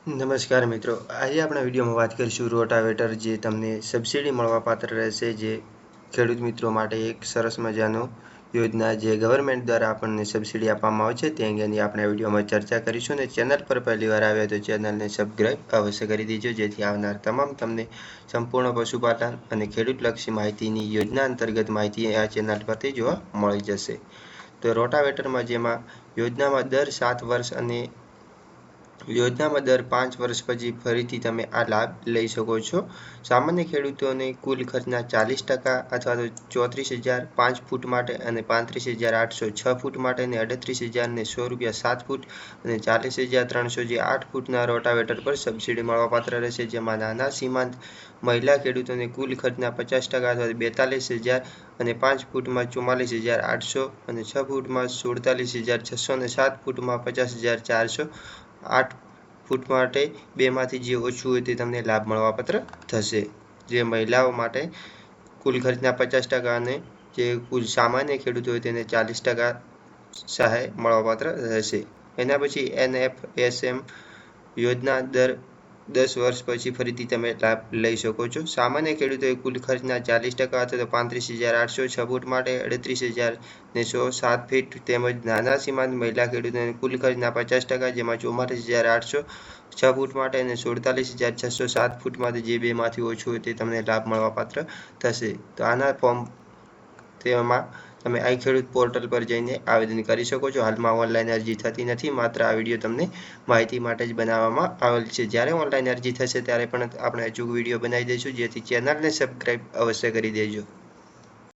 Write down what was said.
નમસ્કાર મિત્રો. આજે આપણા વિડીયોમાં વાત કરીશું રોટાવેટર જે તમને સબસિડી મળવાપાત્ર રહેશે જે ખેડૂત મિત્રો માટે એક સરસ મજાનો યોજના જે ગવર્મેન્ટ દ્વારા આપણને સબસિડી આપવામાં આવે છે. તે અંગેની આપણે વિડીયોમાં ચર્ચા કરીશું અને ચેનલ પર પહેલી વાર આવ્યા તો ચેનલને સબસ્ક્રાઈબ અવશ્ય કરી દેજો. જેથી આવનાર તમામ તમને સંપૂર્ણ પશુપાલન અને ખેડૂતલક્ષી માહિતીની યોજના અંતર્ગત માહિતી આ ચેનલ પરથી જોવા મળી જશે. તો રોટાવેટરમાં જેમાં યોજનામાં દર સાત વર્ષ અને યોજનામાં દર પાંચ વર્ષ પછી ફરીથી તમે આ લાભ લઈ શકો છો. સામાન્ય ખેડૂતોને કુલ ખર્ચના ચાલીસ ટકા અથવા તો ચોત્રીસ હજાર પાંચ ફૂટ માટે અને પાંત્રીસ હજાર આઠસો છ ફૂટ માટે અને અડત્રીસ હજારને સો રૂપિયા સાત ફૂટ અને ચાલીસ હજાર ત્રણસો જે આઠ ફૂટના રોટાવેટર પર સબસિડી મળવાપાત્ર રહેશે. જેમાં નાના, સીમાંત મહિલા ખેડૂતોને કુલ ખર્ચના પચાસ ટકા અથવા બેતાલીસ હજાર અને પાંચ ફૂટમાં ચુમ્માલીસ હજાર આઠસો અને છ ફૂટમાં સુડતાલીસ હજાર છસો અને સાત ફૂટમાં પચાસ હજાર ચારસો આઠ ફૂટ માટે બેમાંથી જે ઓછું હોય તે તમને લાભ મળવાપાત્ર થશે. જે મહિલાઓ માટે કુલ ખર્ચના પચાસ ટકા અને જે કુલ સામાન્ય ખેડૂત હોય તેને ચાલીસ ટકા સહાય મળવાપાત્ર રહેશે. એના પછી એનએફએસએમ યોજના દર દસ વર્ષ પછી ફરીથી તમે લાભ લઈ શકો છો. સામાન્ય ખેડૂતોએ કુલ ખર્ચના ચાલીસ ટકા અથવા તો પાંત્રીસ હજાર આઠસો છ ફૂટ માટે અડત્રીસ હજાર ને સો સાત ફીટ તેમજ નાના સીમાંત મહિલા ખેડૂતોને કુલ ખર્ચના પચાસ ટકા જેમાં ચુમ્માલીસ હજાર આઠસો છ ફૂટ માટે અને સુડતાલીસ હજાર છસો સાત ફૂટ માટે જે બેમાંથી ઓછું હોય તે તમને લાભ મળવાપાત્ર થશે. તો આના ફોર્મ તેમાં તમે આઈ ખેડૂત પોર્ટલ પર જઈને આવેદન કરી શકો છો. હાલમાં ઓનલાઈન અરજી થતી નથી, માત્ર આ વીડિયો તમને માહિતી માટે જ બનાવવામાં આવેલ છે. જ્યારે ઓનલાઈન અરજી થશે, ત્યારે પણ આપણે અચૂક વીડિયો બનાવી દઈશું. જેથી ચેનલને સબસ્ક્રાઈબ અવશ્ય કરી દેજો.